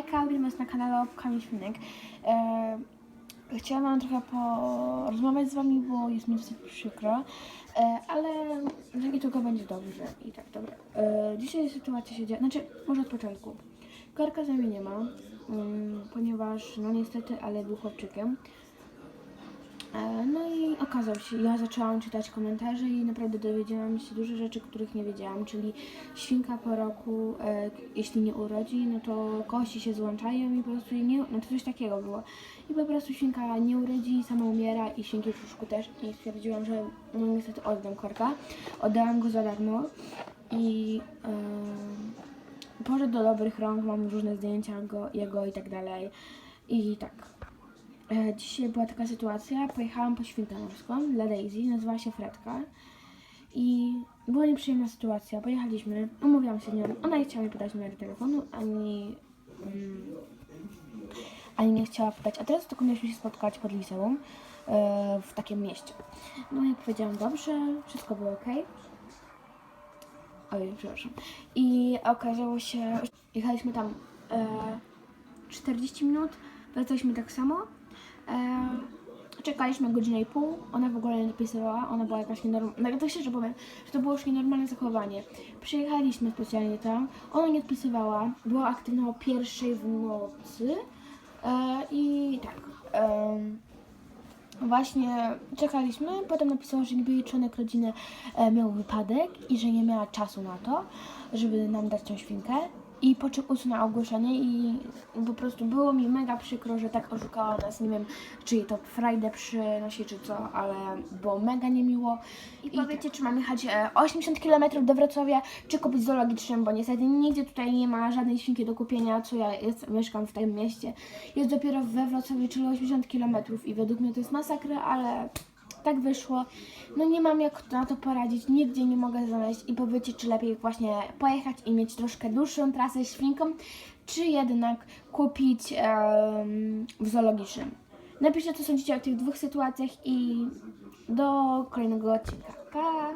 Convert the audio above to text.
Hejka, witam was na kanale Kamil Świnek. E, chciałam wam trochę porozmawiać z wami, bo jest mi dosyć przykro, e, ale tylko będzie dobrze. I tak, dobra. E, dzisiaj sytuacja się dzieje, znaczy może od początku. Korka ze mnie nie ma, mm, ponieważ no niestety, ale był chłopczykiem. E, No i okazał się, ja zaczęłam czytać komentarze i naprawdę dowiedziałam się dużo rzeczy, których nie wiedziałam, czyli świnka po roku, e, jeśli nie urodzi, no to kości się złączają i po prostu nie, no coś takiego było. I po prostu świnka nie urodzi, sama umiera i świnki w też i stwierdziłam, że no niestety oddam korka. Oddałam go za darmo i e, poszedł do dobrych rąk, mam różne zdjęcia go, jego i tak dalej. I tak, Dzisiaj była taka sytuacja, pojechałam po świnkę morską dla Daisy, nazywała się Fredka i była nieprzyjemna sytuacja, pojechaliśmy, umówiłam się z nią, ona nie chciała mi podać numeru telefonu, ani, mm, ani nie chciała podać adresu, tylko mieliśmy się spotkać pod liceum e, w takim mieście. No i powiedziałam, dobrze, wszystko było ok. Oj, przepraszam. I okazało się, jechaliśmy tam e, 40 minut, wracaliśmy tak samo. Czekaliśmy godzinę i pół, ona w ogóle nie dopisywała, ona była jakaś nienormalna, to szczerze powiem, że to było już nienormalne zachowanie. Przyjechaliśmy specjalnie tam, ona nie odpisywała, była aktywna o pierwszej w nocy e, i tak. Właśnie czekaliśmy, potem napisała, że niby jej członek rodziny e, miał wypadek i że nie miała czasu na to, żeby nam dać tą świnkę. I po czym usunęła ogłoszenie i po prostu było mi mega przykro, że tak oszukała nas. Nie wiem, czy jej to frajdę przynosi, czy co, ale było mega niemiło. I powiecie, czy mam jechać e, 80 km do Wrocławia, czy kupić zoologicznym, bo niestety nigdzie tutaj nie ma żadnej świnki do kupienia, co ja jest, mieszkam w tym mieście. Jest dopiero we Wrocławiu, czyli 80 km i według mnie to jest masakra, ale tak wyszło. No nie mam jak na to poradzić, nigdzie nie mogę znaleźć i powiecie, czy lepiej właśnie pojechać i mieć troszkę dłuższą trasę świnką, czy jednak kupić em, w zoologicznym. Napiszcie, co sądzicie o tych dwóch sytuacjach i do kolejnego odcinka. Pa!